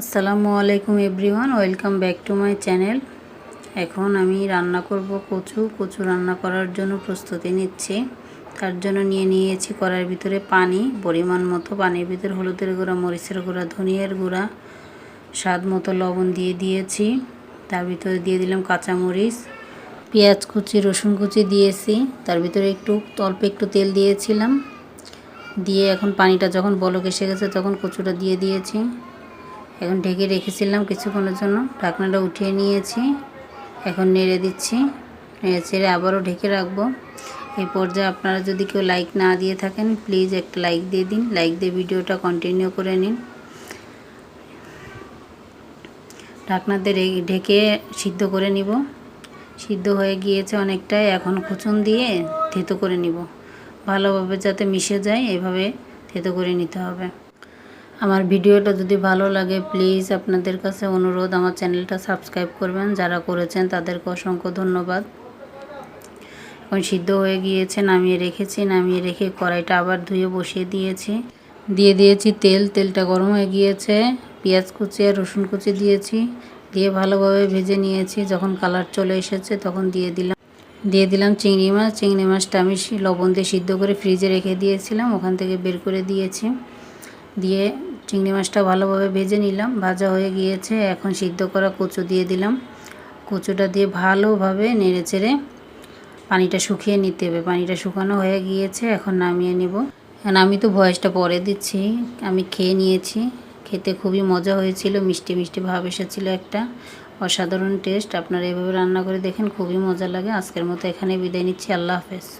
আসসালামু আলাইকুম everyone, welcome back to my channel. এখন আমি রান্না করব কচু। কচু রান্না করার জন্য প্রস্তুতি নিচ্ছি। তার জন্য নিয়ে নিয়েছি কড়াইয়ের ভিতরে পানি, পরিমাণ মতো পানির ভিতরে হলুদের গুঁড়া, মরিচের গুঁড়া, ধনিয়ার গুঁড়া, স্বাদ মতো লবণ দিয়ে দিয়েছি। তার ভিতরে দিয়ে দিলাম কাঁচামরিচ, পেঁয়াজ কুচি, রসুন কুচি দিয়েছি। তার ভিতরে একটু, অল্প একটু তেল দিয়েছিলাম। দিয়ে এখন পানিটা যখন বলক এসে গেছে তখন কচুটা দিয়ে দিয়েছি। এখন ঢেকে রেখেছিলাম কিছুক্ষণের জন্য। ঢাকনাটা উঠিয়ে নিয়েছি। এখন নেড়ে দিচ্ছি। নেড়ে ছেড়ে আবারও ঢেকে রাখব। এই পর্যায়ে আপনারা যদি কেউ লাইক না দিয়ে থাকেন প্লিজ একটা লাইক দিয়ে দিন। লাইক দিয়ে ভিডিওটা কন্টিনিউ করে নিন। ঢাকনাতে ঢেকে সিদ্ধ করে নিব। সিদ্ধ হয়ে গিয়েছে অনেকটাই। এখন খুচুন দিয়ে থেতো করে নিব। ভালোভাবে যাতে মিশে যায়, এভাবে থেতো করে নিতে হবে। আমার ভিডিওটা যদি ভালো লাগে প্লিজ আপনাদের কাছে অনুরোধ, আমার চ্যানেলটা সাবস্ক্রাইব করবেন। যারা করেছেন, তাদেরকে অসংখ্য ধন্যবাদ। এখন সিদ্ধ হয়ে গিয়েছে, নামিয়ে রেখেছি। নামিয়ে রেখে কড়াইটা আবার ধুয়ে বসিয়ে দিয়েছি। দিয়ে দিয়েছি তেল। তেলটা গরম হয়ে গিয়েছে। পেঁয়াজ কুচি আর রসুন কুচি দিয়েছি। দিয়ে ভালোভাবে ভেজে নিয়েছি। যখন কালার চলে এসেছে, তখন দিয়ে দিলাম। দিয়ে দিলাম চিংড়ি মাছ। চিংড়ি মাছটা আমি লবণ দিয়ে সিদ্ধ করে ফ্রিজে রেখে দিয়েছিলাম। ওখান থেকে বের করে দিয়েছি। দিয়ে চিংড়ি মাছটা ভালোভাবে ভেজে নিলাম। ভাজা হয়ে গিয়েছে। এখন সিদ্ধ করা কচু দিয়ে দিলাম। কচুটা দিয়ে ভালোভাবে নেড়ে চেড়ে পানিটা শুকিয়ে নিতে হবে। পানিটা শুকানো হয়ে গিয়েছে। এখন নামিয়ে নিব। এখন আমি তো ভয়েসটা পরে দিচ্ছি। আমি খেয়ে নিয়েছি। খেতে খুবই মজা হয়েছিল। মিষ্টি মিষ্টি ভাব এসেছিল একটা। অসাধারণ টেস্ট। আপনারা এভাবে রান্না করে দেখেন, খুবই মজা লাগে। আজকের মতো এখানে বিদায় নিচ্ছি। আল্লাহ হাফেজ।